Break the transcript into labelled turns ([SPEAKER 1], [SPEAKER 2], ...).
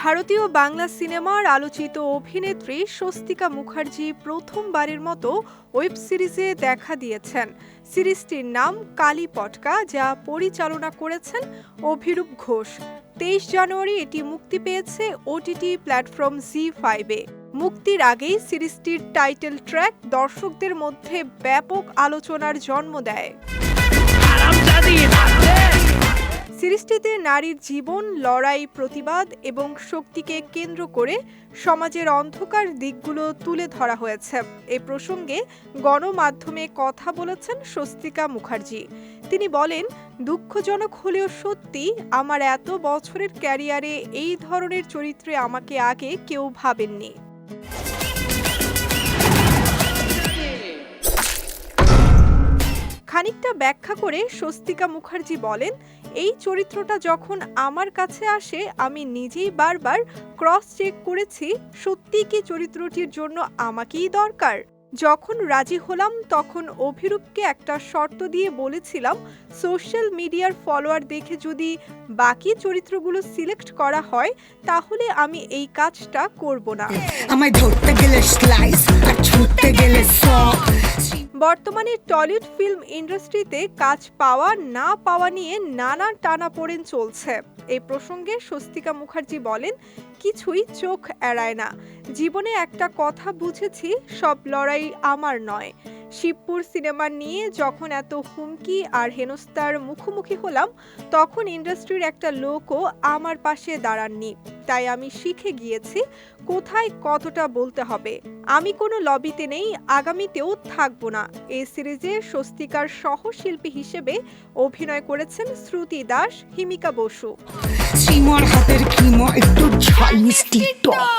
[SPEAKER 1] ভারতীয় বাংলা সিনেমার আলোচিত অভিনেত্রী স্বস্তিকা মুখার্জি প্রথমবারের মতো ওয়েব সিরিজে দেখা দিয়েছেন। সিরিজটির নাম কালী পটকা, যা পরিচালনা করেছেন অভিরূপ ঘোষ। তেইশ জানুয়ারি এটি মুক্তি পেয়েছে ওটিটি প্ল্যাটফর্ম জি ফাইভে মুক্তির আগেই সিরিজটির টাইটেল ট্র্যাক দর্শকদের মধ্যে ব্যাপক আলোচনার জন্ম দেয়। সিরিজটিতে নারীর জীবন, লড়াই, প্রতিবাদ এবং শক্তিকে কেন্দ্র করে সমাজের অন্ধকার দিকগুলো তুলে ধরা হয়েছে। এ প্রসঙ্গে গণমাধ্যমে কথা বলেছেন স্বস্তিকা মুখার্জি। তিনি বলেন, দুঃখজনক হলেও সত্যি আমার এত বছরের ক্যারিয়ারে এই ধরনের চরিত্রে আমাকে আগে কেউ ভাবেননি। খানিকটা ব্যাখ্যা করে স্বস্তিকা মুখার্জি বলেন, এই চরিত্রটা যখন আমার কাছে আসে, আমি নিজেই বারবার ক্রস চেক করেছি সত্যি কি চরিত্রটির জন্য আমাকেই দরকার? যখন রাজি হলাম, তখন অভিরূপকে একটা শর্ত দিয়ে বলেছিলাম, সোশ্যাল মিডিয়ার ফলোয়ার দেখে যদি বাকি চরিত্রগুলো সিলেক্ট করা হয়, তাহলে আমি এই কাজটা করব না।
[SPEAKER 2] আমায় ধরতে গেলে স্লাইস আর ছুটতে গেলে
[SPEAKER 1] বর্তমানে টলিউড ফিল্ম ইন্ডাস্ট্রিতে কাজ পাওয়া, না পাওয়া নিয়ে নানা টানাপোড়েন চলছে। এই প্রসঙ্গে স্বস্তিকা মুখার্জি বলেন, কিছুই চোখ এড়ায় না। জীবনে একটা কথা বুঝেছি, সব লড়াই আমার নয়। শিবপুর সিনেমা নিয়ে যখন এত হুমকি আর হেনস্তার মুখোমুখি হলাম, তখন ইন্ডাস্ট্রির একটা লোকও আমার পাশে দাঁড়াননি। তাই আমি শিখে গিয়েছি কোথায় কতটা বলতে হবে। আমি কোনো লবিতে নেই, আগামীতেও থাকব না। এই সিরিজে স্বস্তিকার সহশিল্পী হিসেবে অভিনয় করেছেন শ্রুতি দাস, হিমিকা বসু।
[SPEAKER 2] হাতের একটু ঝাল মিষ্টি টক।